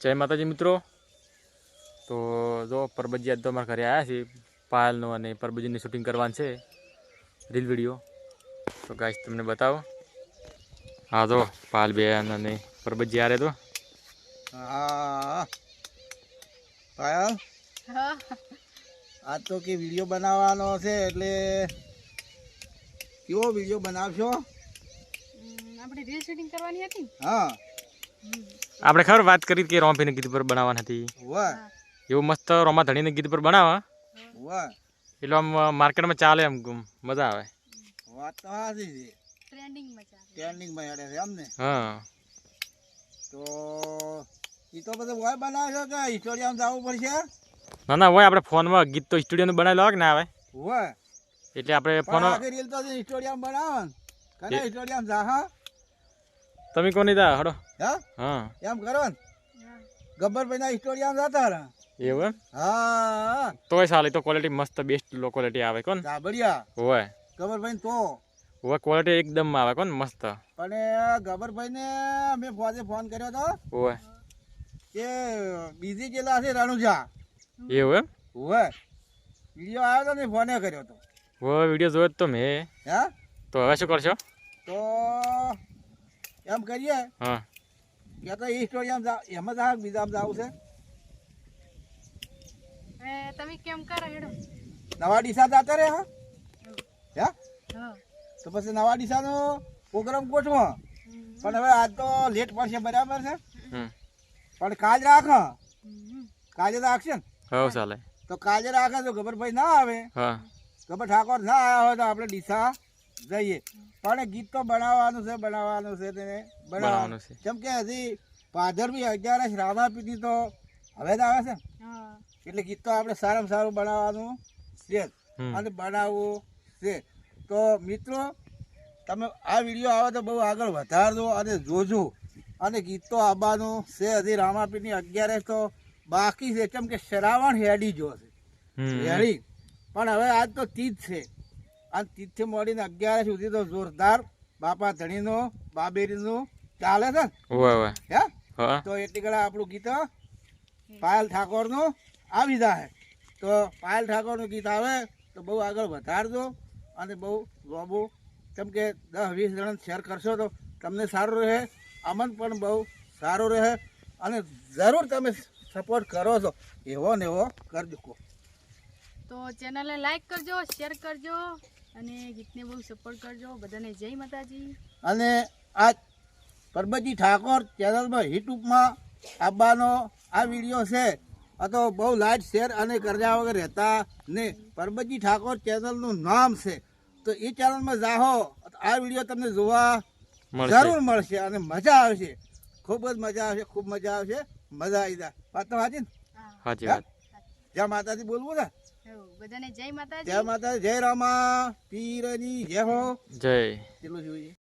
જય માતાજી મિત્રો. તો જો પરબજી આજ તો અમારા ઘરે આવ્યા છે પાયલનું અને પરબજીની શૂટિંગ કરવાનું છે રીલ વીડિયો તો ગાઈસ તમને બતાવો. હા જો પાયલ બેન અને પરબજી આરે તો. હા. પાયલ? હા. આજ તો કે વીડિયો બનાવવાનો છે એટલે કેવો વીડિયો બનાવશો? આપણે રીલ શૂટિંગ કરવાની હતી હા. આપણે ખબર વાત કરી કે રોમ્પીને ગીત પર બનાવવાની હતી? એવું મસ્ત રોમા ધણીને ગીત પર બનાવવા એટલે આમ માર્કેટમાં ચાલે એમ મજા આવે. વાત તો સાચી છે. ટ્રેન્ડિંગમાં ચાલે. છે એમ ને? હા. તો એ તો બધું વાય બનાવશો કે સ્ટોડિયમ જવું પડશે? ના ના હોય આપણે ફોનમાં ગીત તો સ્ટુડિયો બનાવેલો હોય કે ના આવે? એટલે આપણે પણ ફોન રીલ તો કને સ્ટોડિયમ જા હા? તમે કોની દા હડો. હા? હા. એમ કરો ને. ગબ્બરભાઈ ના સ્ટોડિયમ જતા રહે એવું હા. તોય ચાલે તો ક્વોલિટી મસ્ત બેસ્ટ લો ક્વોલિટી આવે કોણ? ગાબડિયા હોય. ગબ્બરભાઈ તો. હોય ક્વોલિટી એકદમ આવે કોણ મસ્ત. અને ગબ્બરભાઈ ને મેં ફોને ફોન કર્યો તો. હોય. કે બીજી છે રણુજા. એવું એમ? હોય. વીડિયો આવ્યો તો ને ફોને કર્યો હતો હોય વીડિયો જોયો તો મેં. હા? તો હવે શું કરશો? તો એમ કરીએ. હા. કે તો એ સ્ટોડિયમ એમાં જા બીજામાં જવું છે. તમે કેમ કરો હેડો? નવા ડીસા જાતા રે હા? હે? હા. તો પછી નવા ડીસાનો પ્રોગ્રામ ગોઠવો. પણ હવે આજ તો લેટ પડશે બરાબર છે? હમ. પણ કાલ રાખ. કાલે રાખશે ને? હવે ચાલે. તો કાલે રાખે તો ગબ્બરભાઈ ના આવે. હા. ગબર ઠાકોર ના આવ્યા હોય તો આપણે ડીસા જઈએ. પણ ગીત તો બનાવવાનું છે બનાવવાનું છે તેને. બનાવવાનું છે. કેમ કે હજી ભાદરવી અગિયારસ રામાપીની તો હવે જ આવે છે. એટલે ગીત તો આપણે સારામાં સારું બનાવવાનું છે અને બનાવવું છે. તો મિત્રો તમે આ વીડિયો આવે તો બહુ આગળ વધારજો અને જોજો. અને ગીત તો આવવાનું છે હજી રામાપીની અગિયારસ તો બાકી છે. કેમ કે શ્રાવણ હેડી જો છે. હેડી. પણ હવે આજ તો તીજ છે. આ તીજથી મળીને અગિયાર સુધી તો જોરદાર બાપા ધણીનો બાબેરીનું ચાલે છે હે? તો એટલી કડા આપણું ગીત પાયલ ઠાકોરનું આવી જાય. તો પાયલ ઠાકોરનું ગીત આવે તો બહુ આગળ વધારજો અને બહુ લોબુ કેમ કે દસ વીસ જણ શેર કરશો તો તમને સારું રહે અમન પણ બહુ સારું રહે અને જરૂર તમે સપોર્ટ કરો છો. એવો ને એવો કરજો તો ચેનલને લાઈક કરજો શેર કરજો. અને ગીતને બહુ સપોર્ટ કરજો. બધાને જય માતાજી. અને આ પરબતજી ઠાકોર ચેનલમાં યુટ્યુબમાં આવવાનો આ વીડિયો છે. આ તો બહુ લાઈટ શેર અને કર્યા વગર રહેતા ને પરબતજી ઠાકોર ચેનલનું નામ છે. તો એ ચેનલમાં જાહો આ વીડિયો તમને જોવા જરૂર મળશે અને મજા આવશે. ખૂબ જ મજા આવશે ખૂબ મજા આવશે. મજા આવી જાય વાત તો વાંચી જય માતાજી બોલવું ને. બધાને જય માતાજી. જય માતાજી જય રામા પીરની જય હો જય. કેટલું જોઈએ